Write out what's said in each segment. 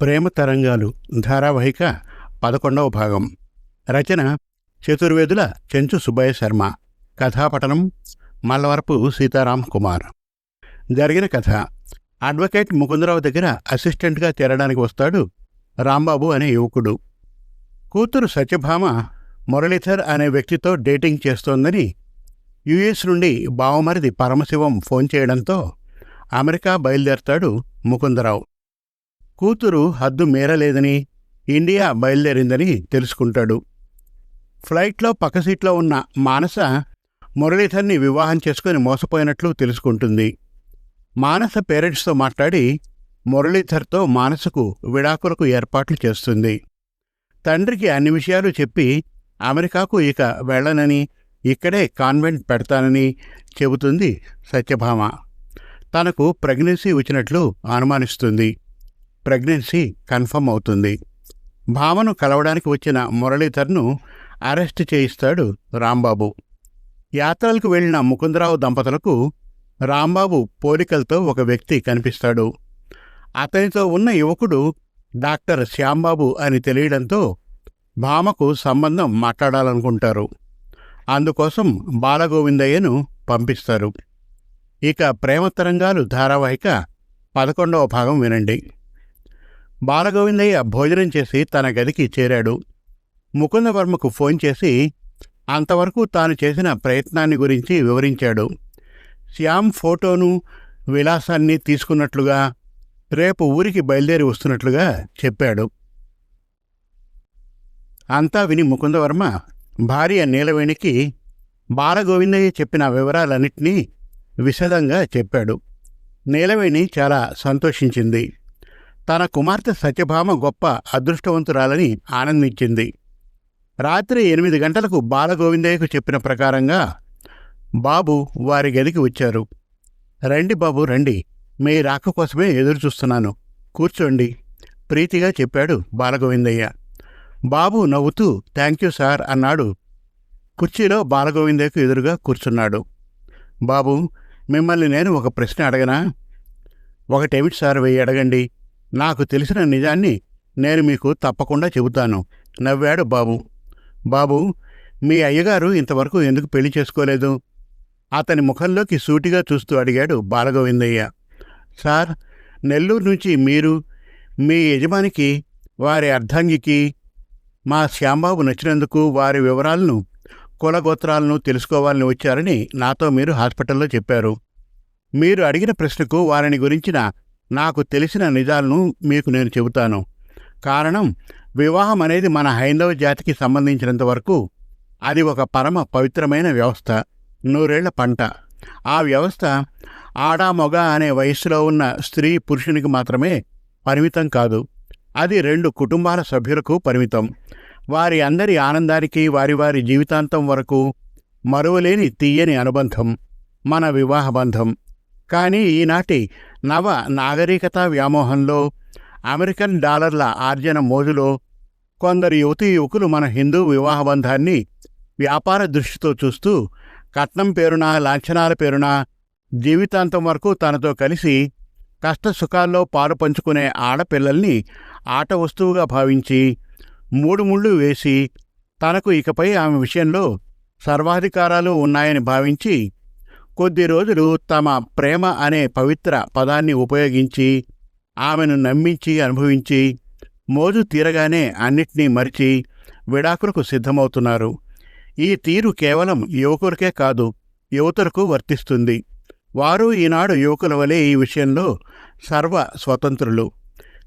ప్రేమ తరంగాలు ధారావాహిక పదకొండవ భాగం. రచన చతుర్వేదుల చెంచు సుబ్బయ్య శర్మ. కథాపటనం మల్లవరపు సీతారాం కుమార్. జరిగిన కథ. అడ్వకేట్ ముకుందరావు దగ్గర అసిస్టెంట్గా చేరడానికి వస్తాడు రాంబాబు అనే యువకుడు. కూతురు సత్యభామ మురళీధర్ అనే వ్యక్తితో డేటింగ్ చేస్తోందని యుఎస్ నుండి బావమరిది పరమశివం ఫోన్ చేయడంతో అమెరికా బయలుదేరతాడు ముకుందరావు. కూతురు హద్దు మీరలేదని ఇండియా బయలుదేరిందని తెలుసుకుంటాడు. ఫ్లైట్లో పక్క సీట్లో ఉన్న మానస మురళీధర్ని వివాహం చేసుకుని మోసపోయినట్లు తెలుసుకుంటుంది. మానస పేరెంట్స్తో మాట్లాడి మురళీధర్తో మానసకు విడాకులకు ఏర్పాట్లు చేస్తుంది. తండ్రికి అన్ని విషయాలు చెప్పి అమెరికాకు ఇక వెళ్ళనని ఇక్కడే కాన్వెంట్ పెడతానని చెబుతుంది సత్యభామ. తనకు ప్రెగ్నెన్సీ వచ్చినట్లు అనుమానిస్తుంది. ప్రెగ్నెన్సీ కన్ఫర్మ్ అవుతుంది. భామను కలవడానికి వచ్చిన మురళీధర్ను అరెస్ట్ చేయిస్తాడు రాంబాబు. యాత్రలకు వెళ్ళిన ముకుందరావు దంపతులకు రాంబాబు పోలికలతో ఒక వ్యక్తి కనిపిస్తాడు. అతనితో ఉన్న యువకుడు డాక్టర్ శ్యాంబాబు అని తెలియడంతో భామకు సంబంధం మాట్లాడాలనుకుంటారు. అందుకోసం బాలగోవిందయ్యను పంపిస్తారు. ఇక ప్రేమతరంగాలు ధారావాహిక పదకొండవ భాగం వినండి. బాలగోవిందయ్య భోజనం చేసి తన గదికి చేరాడు. ముకుందవర్మకు ఫోన్ చేసి అంతవరకు తాను చేసిన ప్రయత్నాన్ని గురించి వివరించాడు. శ్యామ్ ఫోటోను విలాసాన్ని తీసుకున్నట్లుగా రేపు ఊరికి బయలుదేరి వస్తున్నట్లుగా చెప్పాడు. అంతా విని ముకుందవర్మ భార్య నీలవేణికి బాలగోవిందయ్య చెప్పిన వివరాలన్నింటినీ విశదంగా చెప్పాడు. నీలవేణి చాలా సంతోషించింది. తన కుమార్తె సత్యభామ గొప్ప అదృష్టవంతురాలని ఆనందించింది. రాత్రి ఎనిమిది గంటలకు బాలగోవిందయ్యకు చెప్పిన ప్రకారంగా బాబు వారి గదికి వచ్చారు. రండి బాబు రండి. మీ రాక కోసమే ఎదురు చూస్తున్నాను కూర్చోండి. ప్రీతిగా చెప్పాడు బాలగోవిందయ్య. బాబు నవ్వుతూ థ్యాంక్ యూ సార్ అన్నాడు. కుర్చీలో బాలగోవిందయ్యకు ఎదురుగా కూర్చున్నాడు. బాబు మిమ్మల్ని నేను ఒక ప్రశ్న అడగనా? ఒకటేమిటి సార్ వెయ్యి అడగండి. నాకు తెలిసిన నిజాన్ని నేను మీకు తప్పకుండా చెబుతాను. నవ్వాడు బాబు. బాబు మీ అయ్యగారు ఇంతవరకు ఎందుకు పెళ్ళి చేసుకోలేదు? అతని ముఖంలోకి సూటిగా చూస్తూ అడిగాడు బాలగోవిందయ్య. సార్ నెల్లూరు నుంచి మీరు మీ యజమానికి వారి అర్ధాంగికి మా శ్యాంబాబు నచ్చినందుకు వారి వివరాలను కులగోత్రాలను తెలుసుకోవాలని వచ్చారని నాతో మీరు హాస్పిటల్లో చెప్పారు. మీరు అడిగిన ప్రశ్నకు వారిని గురించిన నాకు తెలిసిన నిజాలను మీకు నేను చెబుతాను. కారణం వివాహం అనేది మన హైందవ జాతికి సంబంధించినంత వరకు అది ఒక పరమ పవిత్రమైన వ్యవస్థ నూరేళ్ళ పంట. ఆ వ్యవస్థ ఆడా మొగ అనే వయస్సులో ఉన్న స్త్రీ పురుషునికి మాత్రమే పరిమితం కాదు. అది రెండు కుటుంబాల సభ్యులకు పరిమితం. వారి అందరి ఆనందానికి వారి వారి జీవితాంతం వరకు మరువలేని తీయని అనుబంధం మన వివాహ బంధం. కానీ ఈనాటి నవ నాగరికత వ్యామోహంలో అమెరికన్ డాలర్ల ఆర్జన మోజులో కొందరు యువతీ యువకులు మన హిందూ వివాహ బంధాన్ని వ్యాపార దృష్టితో చూస్తూ కట్నం పేరున లాంఛనాల పేరున జీవితాంతం వరకు తనతో కలిసి కష్ట సుఖాల్లో పాలు పంచుకునే ఆడపిల్లల్ని ఆట వస్తువుగా భావించి మూడు ముళ్ళు వేసి తనకు ఇకపై ఆమె విషయంలో సర్వాధికారాలు ఉన్నాయని భావించి కొద్ది రోజులు తమ ప్రేమ అనే పవిత్ర పదాన్ని ఉపయోగించి ఆమెను నమ్మించి అనుభవించి మోజు తీరగానే అన్నిటినీ మరిచి విడాకులకు సిద్ధమవుతున్నారు. ఈ తీరు కేవలం యువకులకే కాదు యువతులకు వర్తిస్తుంది. వారు ఈనాడు యువకుల వలె ఈ విషయంలో సర్వ స్వతంత్రులు.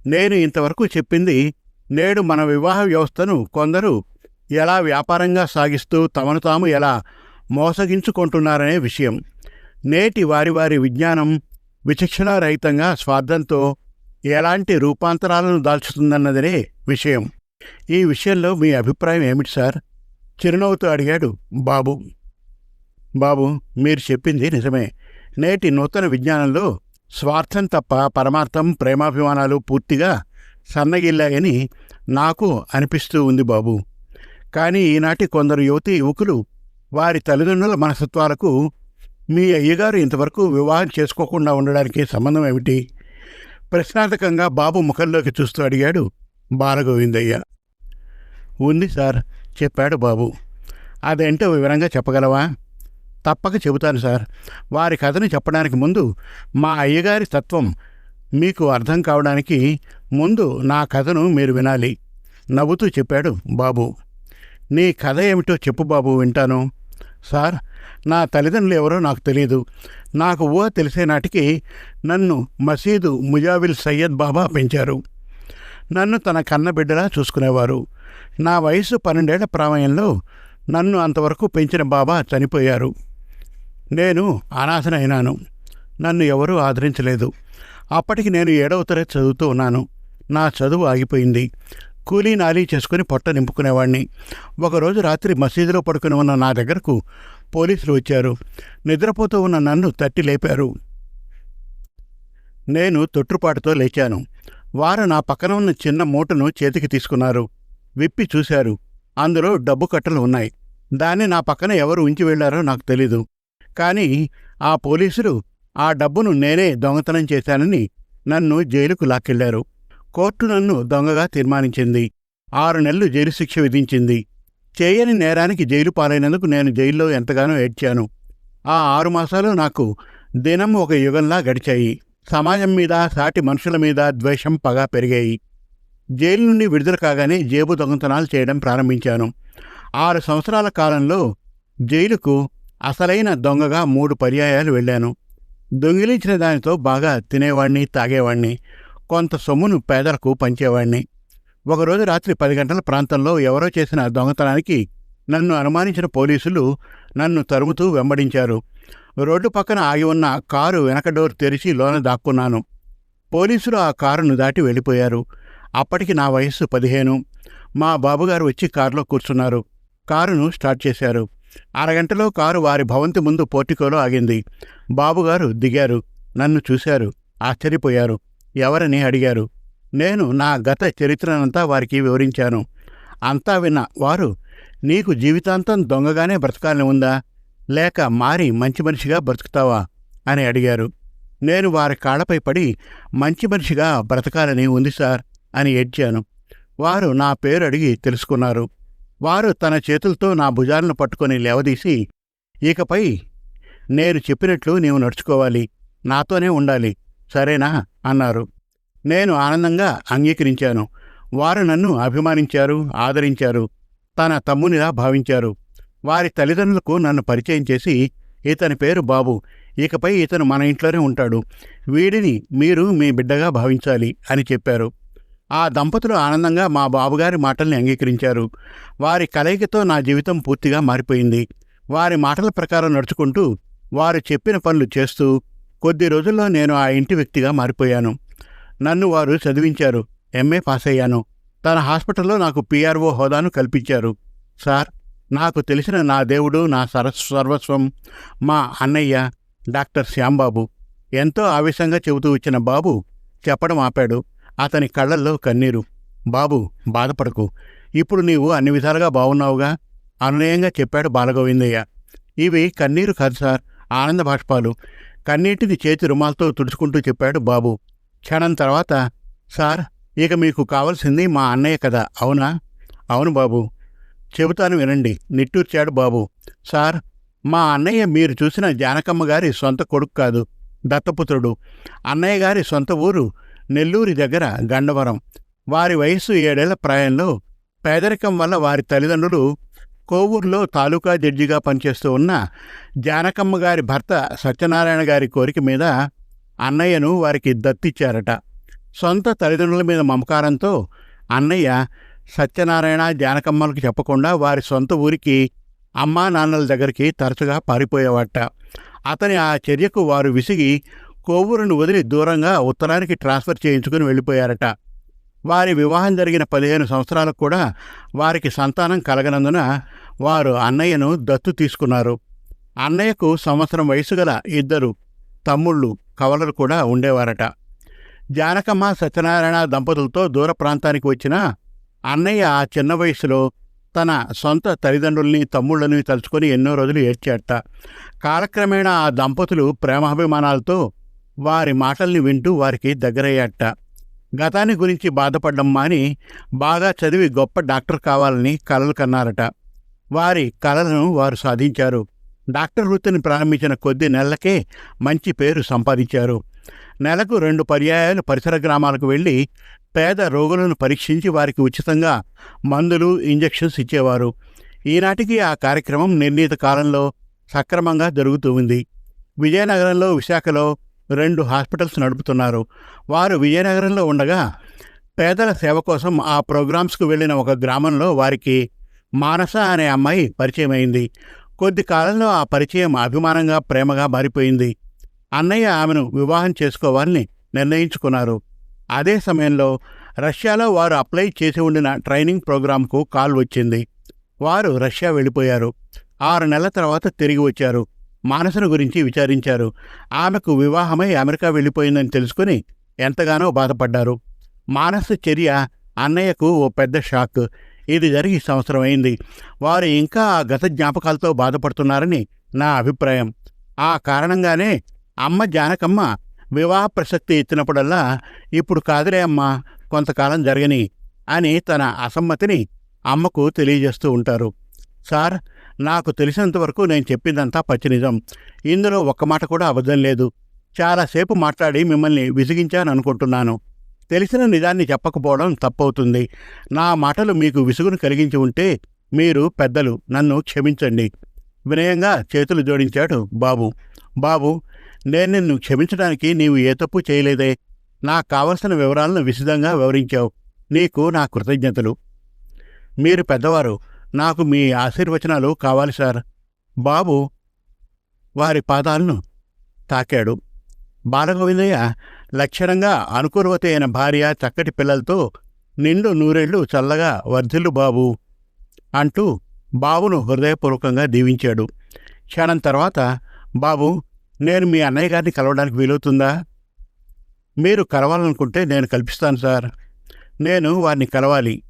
నేను ఇంతవరకు చెప్పింది నేడు మన వివాహ వ్యవస్థను కొందరు ఎలా వ్యాపారంగా సాగిస్తూ తమను తాము ఎలా మోసగించుకుంటున్నారనే విషయం. నేటి వారి వారి విజ్ఞానం విచక్షణారహితంగా స్వార్థంతో ఎలాంటి రూపాంతరాలను దాల్చుతుందన్నదనే విషయం. ఈ విషయంలో మీ అభిప్రాయం ఏమిటి సార్? చిరునవ్వుతో అడిగాడు బాబు. బాబు మీరు చెప్పింది నిజమే. నేటి నూతన విజ్ఞానంలో స్వార్థం తప్ప పరమార్థం ప్రేమాభిమానాలు పూర్తిగా సన్నగిల్లాయని నాకు అనిపిస్తూ ఉంది బాబు. కానీ ఈనాటి కొందరు యువతి యువకులు వారి తల్లిదండ్రుల మనస్తత్వాలకు మీ అయ్యగారు ఇంతవరకు వివాహం చేసుకోకుండా ఉండడానికి సంబంధం ఏమిటి? ప్రశ్నార్థకంగా బాబు ముఖంలోకి చూస్తూ అడిగాడు బాలగోవిందయ్య. ఉంది సార్ చెప్పాడు బాబు. అదేంటో వివరంగా చెప్పగలవా? తప్పక చెబుతాను సార్. వారి కథను చెప్పడానికి ముందు మా అయ్యగారి తత్వం మీకు అర్థం కావడానికి ముందు నా కథను మీరు వినాలి నవ్వుతూ చెప్పాడు బాబు. నీ కథ ఏమిటో చెప్పు బాబు వింటాను. సార్ నా తల్లిదండ్రులు ఎవరో నాకు తెలియదు నాకు ఊహ తెలిసే నాటికి నన్ను మసీదు ముజావిల్ సయ్యద్ బాబా పెంచారు. నన్ను తన కన్న బిడ్డలా చూసుకునేవారు. నా వయసు పన్నెండేళ్ళ ప్రామయంలో నన్ను అంతవరకు పెంచిన బాబా చనిపోయారు. నేను అనాథనైనాను. నన్ను ఎవరూ ఆదరించలేదు. అప్పటికి నేను ఏడవ తరగతి చదువుతూ ఉన్నాను. నా చదువు ఆగిపోయింది. కూలీ నాలీ చేసుకుని పొట్ట నింపుకునేవాడిని ఒకరోజు రాత్రి మసీదులో పడుకుని ఉన్న నా దగ్గరకు పోలీసులు వచ్చారు. నిద్రపోతూ ఉన్న నన్ను తట్టి లేపారు. నేను తొట్టుపాటుతో లేచాను. వారు నా పక్కన ఉన్న చిన్న మూటను చేతికి తీసుకున్నారు. విప్పి చూశారు. అందులో డబ్బు కట్టలు ఉన్నాయి. దాన్ని నా పక్కన ఎవరు ఉంచి వెళ్ళారో నాకు తెలీదు. కానీ ఆ పోలీసులు ఆ డబ్బును నేనే దొంగతనం చేశానని నన్ను జైలుకు లాక్కెళ్ళారు. కోర్టు నన్ను దొంగగా తీర్మానించింది. ఆరు నెలలు జైలు శిక్ష విధించింది. చేయని నేరానికి జైలు పాలైనందుకు నేను జైల్లో ఎంతగానో ఏడ్చాను. ఆ ఆరు మాసాలు నాకు దినం ఒక యుగంలా గడిచాయి. సమాజం మీద సాటి మనుషుల మీద ద్వేషం పగ పెరిగాయి. జైలు నుండి విడుదల కాగానే జేబు దొంగతనాలు చేయడం ప్రారంభించాను. ఆరు సంవత్సరాల కాలంలో జైలుకు అసలైన దొంగగా మూడు పర్యాయాలు వెళ్ళాను. దొంగిలించిన దానితో బాగా తినేవాణ్ణి తాగేవాణ్ణి. కొంత సొమ్మును పేదలకు పంచేవాణ్ణి. ఒకరోజు రాత్రి పది గంటల ప్రాంతంలో ఎవరో చేసిన దొంగతనానికి నన్ను అనుమానించిన పోలీసులు నన్ను తరుముతూ వెంబడించారు. రోడ్డు పక్కన ఆగి ఉన్న కారు వెనక డోర్ తెరిచి లోన దాక్కున్నాను. పోలీసులు ఆ కారును దాటి వెళ్ళిపోయారు. అప్పటికి నా వయస్సు పదిహేను. మా బాబుగారు వచ్చి కారులో కూర్చున్నారు. కారును స్టార్ట్ చేశారు. అరగంటలో కారు వారి భవంతి ముందు పోర్టికోలో ఆగింది. బాబుగారు దిగారు. నన్ను చూశారు. ఆశ్చర్యపోయారు. ఎవరని అడిగారు. నేను నా గత చరిత్రనంతా వారికి వివరించాను. అంతా విన్న వారు నీకు జీవితాంతం దొంగగానే బ్రతకాలని ఉందా? లేక మారి మంచి మనిషిగా బ్రతుకుతావా? అని అడిగారు. నేను వారి కాళ్ళపై పడి మంచి మనిషిగా బ్రతకాలని ఉంది సార్ అని ఏడ్చాను. వారు నా పేరు అడిగి తెలుసుకున్నారు. వారు తన చేతులతో నా భుజాలను పట్టుకొని లేవదీసి ఇకపై నేను చెప్పినట్లు నీవు నడుచుకోవాలి నాతోనే ఉండాలి సరేనా? అన్నారు. నేను ఆనందంగా అంగీకరించాను. వారు నన్ను అభిమానించారు ఆదరించారు తన తమ్మునిలా భావించారు. వారి తల్లిదండ్రులకు నన్ను పరిచయం చేసి ఇతని పేరు బాబు ఇకపై ఇతను మన ఇంట్లోనే ఉంటాడు. వీడిని మీరు మీ బిడ్డగా భావించాలి అని చెప్పారు. ఆ దంపతులు ఆనందంగా మా బాబుగారి మాటల్ని అంగీకరించారు. వారి కలయికతో నా జీవితం పూర్తిగా మారిపోయింది. వారి మాటల ప్రకారం నడుచుకుంటూ వారు చెప్పిన పనులు చేస్తూ కొద్ది రోజుల్లో నేను ఆ ఇంటి వ్యక్తిగా మారిపోయాను. నన్ను వారు చదివించారు. ఎంఏ పాస్ అయ్యాను తన హాస్పిటల్లో నాకు పిఆర్ఓ హోదాను కల్పించారు. సార్ నాకు తెలిసిన నా దేవుడు నా సరస్ సర్వస్వం మా అన్నయ్య డాక్టర్ శ్యాంబాబు. ఎంతో ఆవేశంగా చెబుతూ వచ్చిన బాబు చెప్పడం ఆపాడు. అతని కళ్ళల్లో కన్నీరు. బాబు బాధపడకు. ఇప్పుడు నీవు అన్ని విధాలుగా బాగున్నావుగా అనునయంగా చెప్పాడు బాలగోవిందయ్య. ఇవి కన్నీరు కాదు సార్ ఆనంద బాష్పాలు. కన్నీటిని చేతి రుమాలతో తుడుచుకుంటూ చెప్పాడు బాబు. క్షణం తర్వాత సార్ ఇక మీకు కావలసింది మా అన్నయ్య కదా అవునా? అవును బాబు. చెబుతాను వినండి. నిట్టూర్చాడు బాబు. సార్ మా అన్నయ్య మీరు చూసిన జానకమ్మ గారి సొంత కొడుకు కాదు దత్తపుత్రుడు. అన్నయ్య గారి సొంత ఊరు నెల్లూరి దగ్గర గండవరం. వారి వయస్సు ఏడేళ్ళ ప్రాయంలో పేదరికం వల్ల వారి తల్లిదండ్రులు కోవూరులో తాలూకా జడ్జిగా పనిచేస్తూ ఉన్న జానకమ్మ గారి భర్త సత్యనారాయణ గారి కోరిక మీద అన్నయ్యను వారికి దత్తిచ్చారట. సొంత తల్లిదండ్రుల మీద మమకారంతో అన్నయ్య సత్యనారాయణ జానకమ్మలకు చెప్పకుండా వారి సొంత ఊరికి అమ్మా నాన్నల దగ్గరికి తరచుగా పారిపోయేవాట. అతని ఆ చర్యకు వారు విసిగి కోవూరును వదిలి దూరంగా ఉత్తరానికి ట్రాన్స్ఫర్ చేయించుకుని వెళ్ళిపోయారట. వారి వివాహం జరిగిన పదిహేను సంవత్సరాలకు కూడా వారికి సంతానం కలగనందున వారు అన్నయ్యను దత్తు తీసుకున్నారు. అన్నయ్యకు సంవత్సరం వయసు గల ఇద్దరు తమ్ముళ్ళు కవలలు కూడా ఉండేవారట. జానకమ్మ సత్యనారాయణ దంపతులతో దూర ప్రాంతానికి వచ్చిన అన్నయ్య ఆ చిన్న వయసులో తన సొంత తల్లిదండ్రుల్ని తమ్ముళ్ళని తలుచుకొని ఎన్నో రోజులు ఏడ్చాడట. కాలక్రమేణా ఆ దంపతులు ప్రేమాభిమానాలతో వారి మాటల్ని వింటూ వారికి దగ్గరయ్యాట గతాన్ని గురించి బాధపడ్డం మాని బాగా చదివి గొప్ప డాక్టర్ కావాలని కలలు కన్నారట. వారి కలలను వారు సాధించారు. డాక్టర్ వృత్తిని ప్రారంభించిన కొద్ది నెలలకే మంచి పేరు సంపాదించారు. నెలకు రెండు పర్యాయాలు పరిసర గ్రామాలకు వెళ్ళి పేద రోగులను పరీక్షించి వారికి ఉచితంగా మందులు ఇంజెక్షన్స్ ఇచ్చేవారు. ఈనాటికి ఆ కార్యక్రమం నిర్ణీత కాలంలో సక్రమంగా జరుగుతూ ఉంది. విజయనగరంలో విశాఖలో రెండు హాస్పిటల్స్ నడుపుతున్నారు. వారు విజయనగరంలో ఉండగా పేదల సేవ కోసం ఆ ప్రోగ్రామ్స్కు వెళ్ళిన ఒక గ్రామంలో వారికి మానస అనే అమ్మాయి పరిచయం అయింది కొద్ది కాలంలో ఆ పరిచయం అభిమానంగా ప్రేమగా మారిపోయింది. అన్నయ్య ఆమెను వివాహం చేసుకోవాలని నిర్ణయించుకున్నారు. అదే సమయంలో రష్యాలో వారు అప్లై చేసి ఉండిన ట్రైనింగ్ ప్రోగ్రాంకు కాల్ వచ్చింది. వారు రష్యా వెళ్ళిపోయారు. ఆరు నెలల తర్వాత తిరిగి వచ్చారు. మానసను గురించి విచారించారు. ఆమెకు వివాహమై అమెరికా వెళ్ళిపోయిందని తెలుసుకుని ఎంతగానో బాధపడ్డారు. మానస చర్య అన్నయ్యకు ఓ పెద్ద షాక్. ఇది జరిగి సంవత్సరం అయింది. వారు ఇంకా ఆ గత జ్ఞాపకాలతో బాధపడుతున్నారని నా అభిప్రాయం. ఆ కారణంగానే అమ్మ జానకమ్మ వివాహ ప్రసక్తి ఎత్తినప్పుడల్లా ఇప్పుడు కాదులే అమ్మా కొంతకాలం జరగని అని తన అసమ్మతిని అమ్మకు తెలియజేస్తూ ఉంటారు. సార్ నాకు తెలిసినంతవరకు నేను చెప్పిందంతా పచ్చినిజం. ఇందులో ఒక్క మాట కూడా అబద్ధం లేదు. చాలాసేపు మాట్లాడి మిమ్మల్ని విసిగించాను అనుకుంటున్నాను తెలిసిన నిజాన్ని చెప్పకపోవడం తప్పవుతుంది. నా మాటలు మీకు విసుగును కలిగించి ఉంటే మీరు పెద్దలు నన్ను క్షమించండి. వినయంగా చేతులు జోడించాడు బాబు. బాబు నేను నిన్ను క్షమించడానికి నీవు ఏ తప్పు చేయలేదే. నాకు కావలసిన వివరాలను విశదంగా వివరించావు. నీకు నా కృతజ్ఞతలు. మీరు పెద్దవారు నాకు మీ ఆశీర్వచనాలు కావాలి సార్. బాబు వారి పాదాలను తాకాడు. బాలగోవిందయ్య లక్షణంగా అనుకూలవతి అయిన భార్య చక్కటి పిల్లలతో నిండు నూరేళ్ళు చల్లగా వర్ధిల్లు బాబు అంటూ బాబును హృదయపూర్వకంగా దీవించాడు. క్షణం తర్వాత బాబు నేను మీ అన్నయ్య గారిని కలవడానికి వీలవుతుందా? మీరు కలవాలనుకుంటే నేను కల్పిస్తాను సార్. నేను వారిని కలవాలి.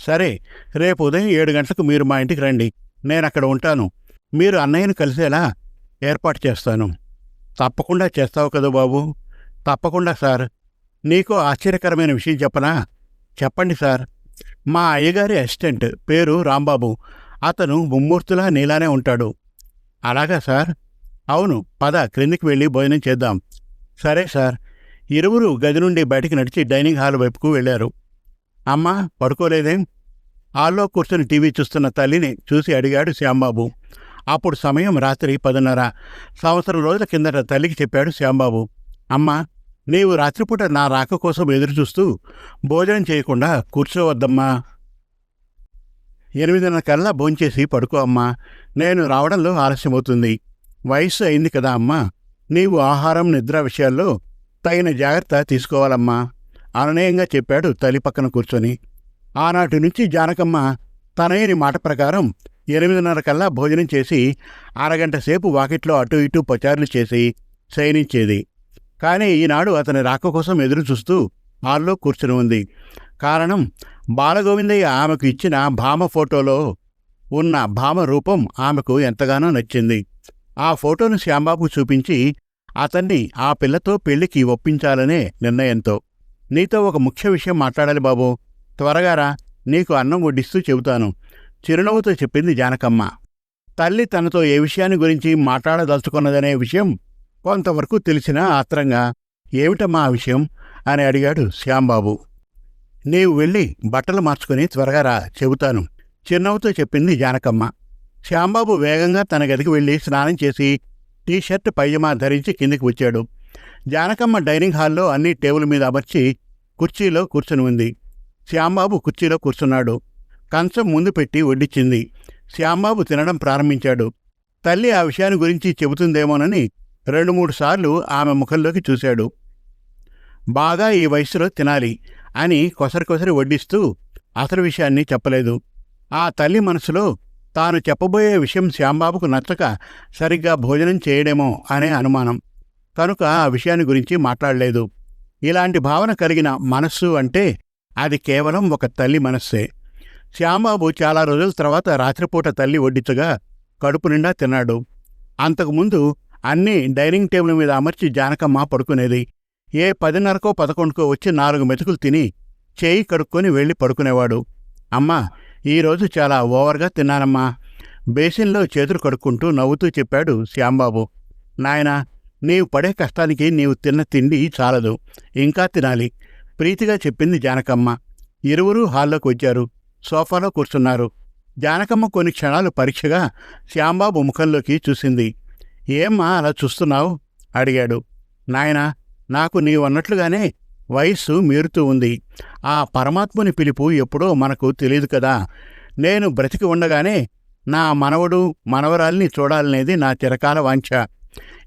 సరే రేపు ఉదయం ఏడు గంటలకు మీరు మా ఇంటికి రండి. నేను అక్కడ ఉంటాను. మీరు అన్నయ్యను కలిసేలా ఏర్పాటు చేస్తాను. తప్పకుండా చేస్తావు కదా బాబు. తప్పకుండా సార్. నీకు ఆశ్చర్యకరమైన విషయం చెప్పనా? చెప్పండి సార్. మా అయ్యగారి అసిస్టెంట్ పేరు రాంబాబు. అతను ముమ్మూర్తులా నీలానే ఉంటాడు. అలాగా సార్? అవును. పద క్రిందికి వెళ్ళి భోజనం చేద్దాం. సరే సార్. ఇరువురు గది నుండి బయటికి నడిచి డైనింగ్ హాల్ వైపుకు వెళ్ళారు. అమ్మా పడుకోలేదేం? హాల్లో కూర్చొని టీవీ చూస్తున్న తల్లిని చూసి అడిగాడు శ్యాంబాబు. అప్పుడు సమయం రాత్రి పదున్నర. సంవత్సరం రోజుల కిందట తల్లికి చెప్పాడు శ్యాంబాబు. అమ్మా నీవు రాత్రిపూట నా రాక కోసం ఎదురుచూస్తూ భోజనం చేయకుండా కూర్చోవద్దమ్మా. ఎనిమిదిన్నర కల్లా భోంచేసి పడుకో అమ్మా. నేను రావడంలో ఆలస్యమవుతుంది. వయస్సు అయింది కదా అమ్మా. నీవు ఆహారం నిద్ర విషయాల్లో తగిన జాగ్రత్త తీసుకోవాలమ్మా అననీయంగా చెప్పాడు తల్లి పక్కన కూర్చొని. ఆనాటి నుంచి జానకమ్మ తనయ్యని మాట ప్రకారం ఎనిమిదిన్నర కల్లా భోజనం చేసి అరగంట సేపు వాకిట్లో అటు ఇటు పచారులు చేసి శయనించేది. కానీ ఈనాడు అతని రాక కోసం ఎదురు చూస్తూ హాల్లో కూర్చుని ఉంది. కారణం బాలగోవిందయ్య ఆమెకు ఇచ్చిన భామ ఫోటోలో ఉన్న భామ రూపం ఆమెకు ఎంతగానో నచ్చింది. ఆ ఫోటోను శ్యాంబాబు చూపించి అతన్ని ఆ పిల్లతో పెళ్ళికి ఒప్పించాలనే నిర్ణయంతో. నీతో ఒక ముఖ్య విషయం మాట్లాడాలి బాబు. త్వరగా రా నీకు అన్నం వడ్డిస్తూ చెబుతాను. చిరునవ్వుతో చెప్పింది జానకమ్మ. తల్లి తనతో ఏ విషయాన్ని గురించి మాట్లాడదలుచుకున్నదనే విషయం కొంతవరకు తెలిసినా ఆత్రంగా ఏమిటమ్మా ఆ విషయం? అని అడిగాడు శ్యాంబాబు. నీవు వెళ్ళి బట్టలు మార్చుకుని త్వరగా రా చెబుతాను చిన్నవతో చెప్పింది జానకమ్మ. శ్యాంబాబు వేగంగా తన గదికి వెళ్ళి స్నానం చేసి టీషర్ట్ పైజమా ధరించి కిందికి వచ్చాడు. జానకమ్మ డైనింగ్ హాల్లో అన్ని టేబుల్ మీద అమర్చి కుర్చీలో కూర్చుని ఉంది. శ్యాంబాబు కుర్చీలో కూర్చున్నాడు. కంచం ముందు పెట్టి వడ్డించింది శ్యాంబాబు తినడం ప్రారంభించాడు. తల్లి ఆ విషయాన్ని గురించి చెబుతుందేమోనని రెండు మూడు సార్లు ఆమె ముఖంలోకి చూశాడు. బాగా ఈ వయసులో తినాలి అని కొసరికొసరి వడ్డిస్తూ అసలు విషయాన్ని చెప్పలేదు. ఆ తల్లి మనసులో తాను చెప్పబోయే విషయం శ్యాంబాబుకు నచ్చక సరిగ్గా భోజనం చేయడేమో అనే అనుమానం. కనుక ఆ విషయాన్ని గురించి మాట్లాడలేదు. ఇలాంటి భావన కలిగిన మనస్సు అంటే అది కేవలం ఒక తల్లి మనస్సే. శ్యాంబాబు చాలా రోజుల తర్వాత రాత్రిపూట తల్లి వడ్డించగా కడుపు నిండా తిన్నాడు. అంతకుముందు అన్నీ డైనింగ్ టేబుల్ మీద అమర్చి జానకమ్మ పడుకునేది. ఏ పదిన్నరకో పదకొండుకో వచ్చి నాలుగు మెతుకులు తిని చేయి కడుక్కొని వెళ్ళి పడుకునేవాడు. అమ్మా ఈరోజు చాలా ఓవర్గా తిన్నానమ్మా. బేసిన్లో చేతులు కడుక్కుంటూ నవ్వుతూ చెప్పాడు శ్యాంబాబు. నాయనా నీవు పడే కష్టానికి నీవు తిన్న తిండి చాలదు. ఇంకా తినాలి. ప్రీతిగా చెప్పింది జానకమ్మ. ఇరువురూ హాల్లోకి వచ్చారు. సోఫాలో కూర్చున్నారు. జానకమ్మ కొన్ని క్షణాలు పరీక్షగా శ్యాంబాబు ముఖంలోకి చూసింది. ఏమ్మా అలా చూస్తున్నావు? అడిగాడు. నాయనా నాకు నీవన్నట్లుగానే వయస్సు మీరుతూ ఉంది. ఆ పరమాత్ముని పిలుపు ఎప్పుడో మనకు తెలియదు కదా. నేను బ్రతికి ఉండగానే నా మనవడు మనవరాల్ని చూడాలనేది నా చిరకాల వాంఛ.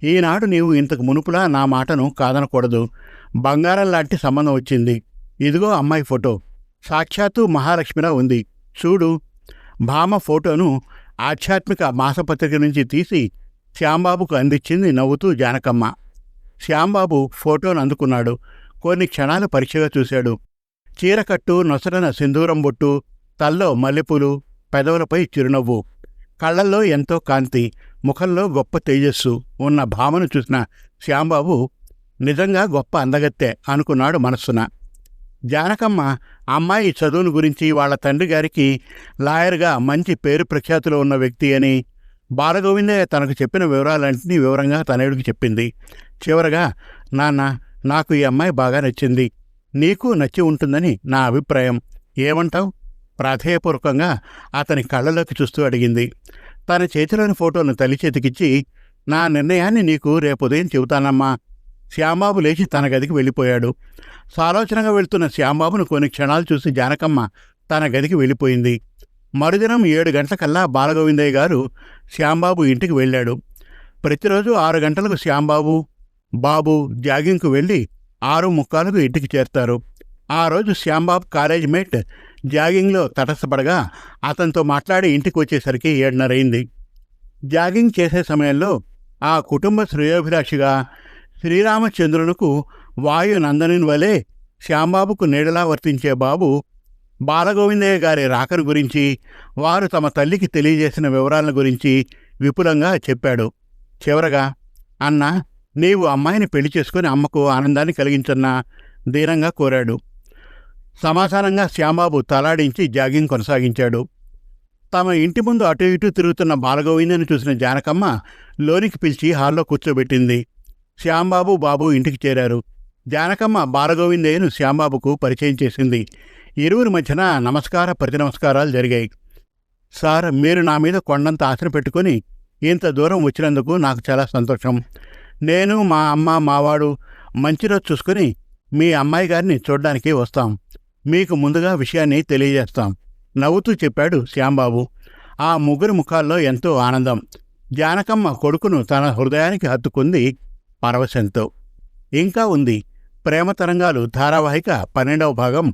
ఈనాడు నీవు ఇంతకు మునుపులా నా మాటను కాదనకూడదు. బంగారం లాంటి సంబంధం వచ్చింది. ఇదిగో అమ్మాయి ఫోటో. సాక్షాత్తు మహాలక్ష్మిలా ఉంది. చూడు. భామ ఫోటోను ఆధ్యాత్మిక మాసపత్రిక నుంచి తీసి శ్యాంబాబుకు అందించింది నవ్వుతూ జానకమ్మ. శ్యాంబాబు ఫోటోను అందుకున్నాడు. కొన్ని క్షణాలు పరీక్షగా చూశాడు. చీరకట్టు నొసరన సింధూరం బొట్టు తల్లో మల్లెపూలు పెదవులపై చిరునవ్వు. కళ్ళల్లో ఎంతో కాంతి ముఖంలో గొప్ప తేజస్సు ఉన్న భామను చూసిన శ్యాంబాబు నిజంగా గొప్ప అందగత్తె అనుకున్నాడు మనస్సున. జానకమ్మ అమ్మాయి చదువును గురించి వాళ్ళ తండ్రి గారికి లాయర్గా మంచి పేరు ప్రఖ్యాతులు ఉన్న వ్యక్తి అని బాలగోవిందే తనకు చెప్పిన వివరాలన్నింటినీ వివరంగా తనయుడికి చెప్పింది. చివరగా నాన్న నాకు ఈ అమ్మాయి బాగా నచ్చింది. నీకు నచ్చి ఉంటుందని నా అభిప్రాయం. ఏమంటావు? ప్రాధేయపూర్వకంగా అతని కళ్ళలోకి చూస్తూ అడిగింది. తన చేతిలోని ఫోటోను తల్లి చేతికిచ్చి నా నిర్ణయాన్ని నీకు రేపు ఉదయం చెబుతానమ్మా. శ్యాంబాబు లేచి తన గదికి వెళ్ళిపోయాడు. సాలోచనగా వెళ్తున్న శ్యాంబాబును కొన్ని క్షణాలు చూసి జానకమ్మ తన గదికి వెళ్ళిపోయింది. మరుదినం ఏడు గంటలకల్లా బాలగోవిందయ్య గారు శ్యాంబాబు ఇంటికి వెళ్ళాడు. ప్రతిరోజు ఆరు గంటలకు శ్యాంబాబు బాబు జాగింగ్కు వెళ్ళి ఆరు ముక్కాలకు ఇంటికి చేరుతారు. ఆ రోజు శ్యాంబాబు కాలేజ్ మేట్ జాగింగ్లో తటస్థపడగా అతనితో మాట్లాడి ఇంటికి వచ్చేసరికి ఏడున్నరైంది జాగింగ్ చేసే సమయంలో ఆ కుటుంబ శ్రేయోభిలాషిగా శ్రీరామచంద్రులకు వాయు నందనుని వలె శ్యాంబాబుకు నీడలా వర్తించే బాబు బాలగోవిందయ్య గారి రాకరు గురించి వారు తమ తల్లికి తెలియజేసిన వివరాల గురించి విపులంగా చెప్పాడు. చివరగా అన్న నీవు అమ్మాయిని పెళ్ళి చేసుకుని అమ్మకు ఆనందాన్ని కలిగించన్న ధీరంగా కోరాడు. సమాధానంగా శ్యాంబాబు తలాడించి జాగింగ్ కొనసాగించాడు. తమ ఇంటి ముందు అటు ఇటు తిరుగుతున్న బాలగోవిందని చూసిన జానకమ్మ లోనికి పిలిచి హాల్లో కూర్చోబెట్టింది. శ్యాంబాబు బాబు ఇంటికి చేరారు. జానకమ్మ బాలగోవిందయ్యను శ్యాంబాబుకు పరిచయం చేసింది. ఇరువురి మధ్యన నమస్కార ప్రతి నమస్కారాలు జరిగాయి. సార్ మీరు నా మీద కొండంత ఆశను పెట్టుకొని ఇంత దూరం వచ్చినందుకు నాకు చాలా సంతోషం. నేను మా అమ్మ మావాడు మంచి రోజు చూసుకుని మీ అమ్మాయి గారిని చూడడానికి వస్తాం. మీకు ముందుగా విషయాన్ని తెలియజేస్తాం. నవ్వుతూ చెప్పాడు శ్యాంబాబు. ఆ ముగ్గురు ముఖాల్లో ఎంతో ఆనందం. జానకమ్మ కొడుకును తన హృదయానికి హత్తుకుంది పరవశంతో. ఇంకా ఉంది. ప్రేమ తరంగాలు ధారావాహిక పన్నెండవ భాగం